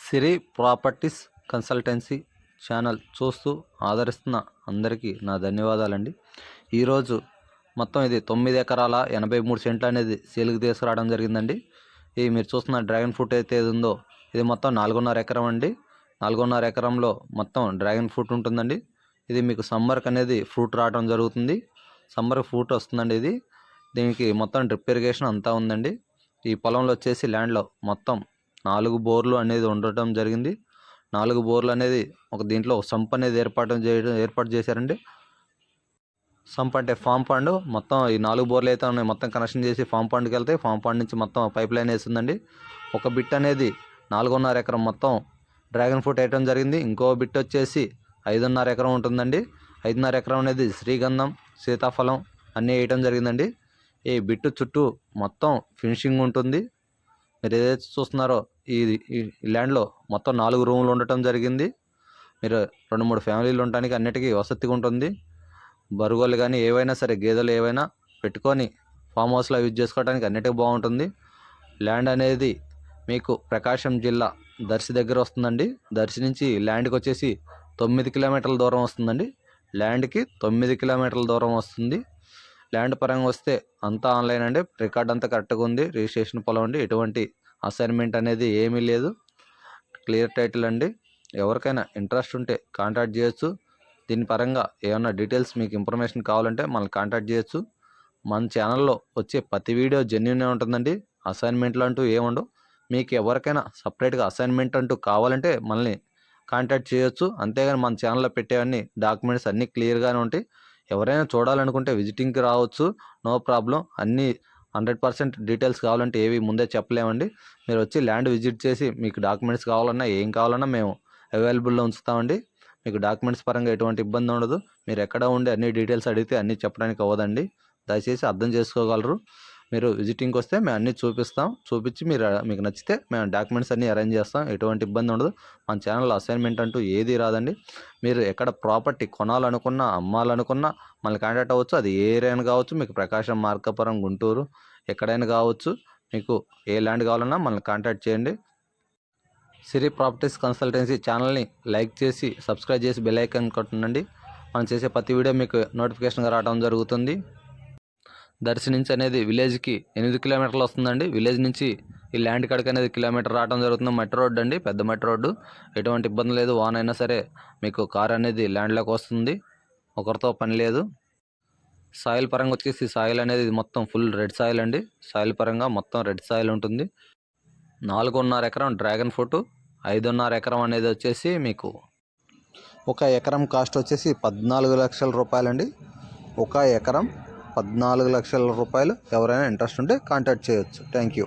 సిరి properties consultancy channel చూస్తూ ఆదరిస్తున్న అందరికీ నా ధన్యవాదాలండి. ఈరోజు మొత్తం ఇది తొమ్మిది ఎకరాల ఎనభై మూడు సెంట్లు అనేది సేల్కి తీసుకురావడం జరిగిందండి. ఇది మీరు చూస్తున్న డ్రాగన్ ఫ్రూట్ అయితే ఏది ఉందో ఇది మొత్తం నాలుగున్నర ఎకరం అండి. నాలుగున్నర ఎకరంలో మొత్తం డ్రాగన్ ఫ్రూట్ ఉంటుందండి. ఇది మీకు సమ్మర్కి అనేది ఫ్రూట్ రావడం జరుగుతుంది. సమ్మర్ ఫ్రూట్ వస్తుందండి ఇది. దీనికి మొత్తం డ్రిప్ ఇరిగేషన్ అంతా ఉందండి. ఈ పొలంలో వచ్చేసి ల్యాండ్లో మొత్తం నాలుగు బోర్లు అనేది ఉండటం జరిగింది. నాలుగు బోర్లు అనేది ఒక దీంట్లో ఒక సంప్ అనేది ఏర్పాటు చేయడం ఏర్పాటు చేశారండి. సంప్ అంటే ఫామ్ పాండ్. మొత్తం ఈ నాలుగు బోర్లు అయితే ఉన్నాయి. మొత్తం కనెక్షన్ చేసి ఫామ్ పాండ్కి వెళ్తే ఫామ్ పండ్ నుంచి మొత్తం పైప్ లైన్ వేస్తుందండి. ఒక బిట్ అనేది నాలుగున్నర ఎకరం మొత్తం డ్రాగన్ ఫ్రూట్ వేయటం జరిగింది. ఇంకో బిట్ వచ్చేసి ఐదున్నర ఎకరం ఉంటుందండి. ఐదున్నర ఎకరం అనేది శ్రీగంధం సీతాఫలం అన్నీ వేయటం జరిగిందండి. ఈ బిట్టు చుట్టూ మొత్తం ఫినిషింగ్ ఉంటుంది. మీరు ఏదైతే చూస్తున్నారో ఈ ఈ ల్యాండ్లో మొత్తం నాలుగు రూములు ఉండటం జరిగింది. మీరు రెండు మూడు ఫ్యామిలీలు ఉండటానికి అన్నిటికీ వసతిగా ఉంటుంది. బరుగోలు కానీ ఏవైనా సరే గేదెలు ఏవైనా పెట్టుకొని ఫామ్ హౌస్లో యూజ్ చేసుకోవడానికి అన్నిటికీ బాగుంటుంది. ల్యాండ్ అనేది మీకు ప్రకాశం జిల్లా దర్శి దగ్గర వస్తుందండి. దర్శి నుంచి ల్యాండ్కి వచ్చేసి తొమ్మిది కిలోమీటర్ల దూరం వస్తుందండి. ల్యాండ్కి తొమ్మిది కిలోమీటర్ల దూరం వస్తుంది. ల్యాండ్ పరంగా వస్తే అంతా ఆన్లైన్ అండి. రికార్డ్ అంతా కరెక్ట్గా ఉంది. రిజిస్ట్రేషన్ పొలం అండి. ఎటువంటి అసైన్మెంట్ అనేది ఏమీ లేదు. క్లియర్ టైటిల్ అండి. ఎవరికైనా ఇంట్రెస్ట్ ఉంటే కాంటాక్ట్ చేయొచ్చు. దీని పరంగా ఏమన్నా డీటెయిల్స్ మీకు ఇన్ఫర్మేషన్ కావాలంటే మనల్ని కాంటాక్ట్ చేయొచ్చు. మన ఛానల్లో వచ్చే ప్రతి వీడియో జెన్యునే ఉంటుందండి. అసైన్మెంట్లు అంటూ ఏముండవు మీకు ఎవరికైనా సపరేట్గా అసైన్మెంట్ అంటూ కావాలంటే మనల్ని కాంటాక్ట్ చేయొచ్చు. అంతేగాని మన ఛానల్లో పెట్టేవన్నీ డాక్యుమెంట్స్ అన్నీ క్లియర్గానే ఉంటాయి. ఎవరైనా చూడాలనుకుంటే విజిటింగ్కి రావచ్చు. No problem. అన్నీ హండ్రెడ్ పర్సెంట్ డీటెయిల్స్ కావాలంటే ఏవి ముందే చెప్పలేమండి. మీరు వచ్చి ల్యాండ్ విజిట్ చేసి మీకు డాక్యుమెంట్స్ కావాలన్నా ఏం కావాలన్నా మేము అవైలబుల్లో ఉంచుతామండి. మీకు డాక్యుమెంట్స్ పరంగా ఎటువంటి ఇబ్బంది ఉండదు. మీరు ఎక్కడ ఉండి అన్ని డీటెయిల్స్ అడిగితే అన్నీ చెప్పడానికి అవ్వదండి. దయచేసి అర్థం చేసుకోగలరు. మీరు విజిటింగ్కి వస్తే మేము అన్నీ చూపిస్తాం. చూపించి మీరు మీకు నచ్చితే మేము డాక్యుమెంట్స్ అన్నీ అరేంజ్ చేస్తాం. ఎటువంటి ఇబ్బంది ఉండదు. మన ఛానల్లో అసైన్మెంట్ అంటూ ఏది రాదండి. మీరు ఎక్కడ ప్రాపర్టీ కొనాలనుకున్నా అమ్మాలనుకున్నా మళ్ళీ కాంటాక్ట్ అవ్వచ్చు. అది ఏ ఏరియాని కావచ్చు మీకు ప్రకాశం మార్కాపురం గుంటూరు ఎక్కడైనా కావచ్చు. మీకు ఏ ల్యాండ్ కావాలన్నా మనల్ని కాంటాక్ట్ చేయండి. సిరి ప్రాపర్టీస్ కన్సల్టెన్సీ ఛానల్ని లైక్ చేసి సబ్స్క్రైబ్ చేసి బెల్ ఐకాన్ కొట్టండి. మనం చేసే ప్రతి వీడియో మీకు నోటిఫికేషన్గా రావడం జరుగుతుంది. దర్శి నుంచి అనేది విలేజ్కి ఎనిమిది కిలోమీటర్లు వస్తుందండి. విలేజ్ నుంచి ఈ ల్యాండ్ కాడికి అనేది కిలోమీటర్ రావడం జరుగుతుంది. మట్టి రోడ్డు అండి పెద్ద మట్టి రోడ్డు. ఎటువంటి ఇబ్బంది లేదు. వాన్ అయినా సరే మీకు కార్ అనేది ల్యాండ్లోకి వస్తుంది. ఒకరితో పని లేదు. సాయిల్ పరంగా వచ్చేసి సాయిల్ అనేది మొత్తం ఫుల్ రెడ్ సాయిల్ అండి. సాయిల్ పరంగా మొత్తం రెడ్ సాయిల్ ఉంటుంది. నాలుగున్నర ఎకరం డ్రాగన్ ఫ్రూట్ ఐదున్నర ఎకరం అనేది వచ్చేసి మీకు ఒక ఎకరం కాస్ట్ వచ్చేసి పద్నాలుగు లక్షల రూపాయలండి. ఒక ఎకరం పద్నాలుగు లక్షల రూపాయలు ఎవరైనా ఇంట్రెస్ట్ ఉంటే కాంటాక్ట్ చేయొచ్చు. Thank you.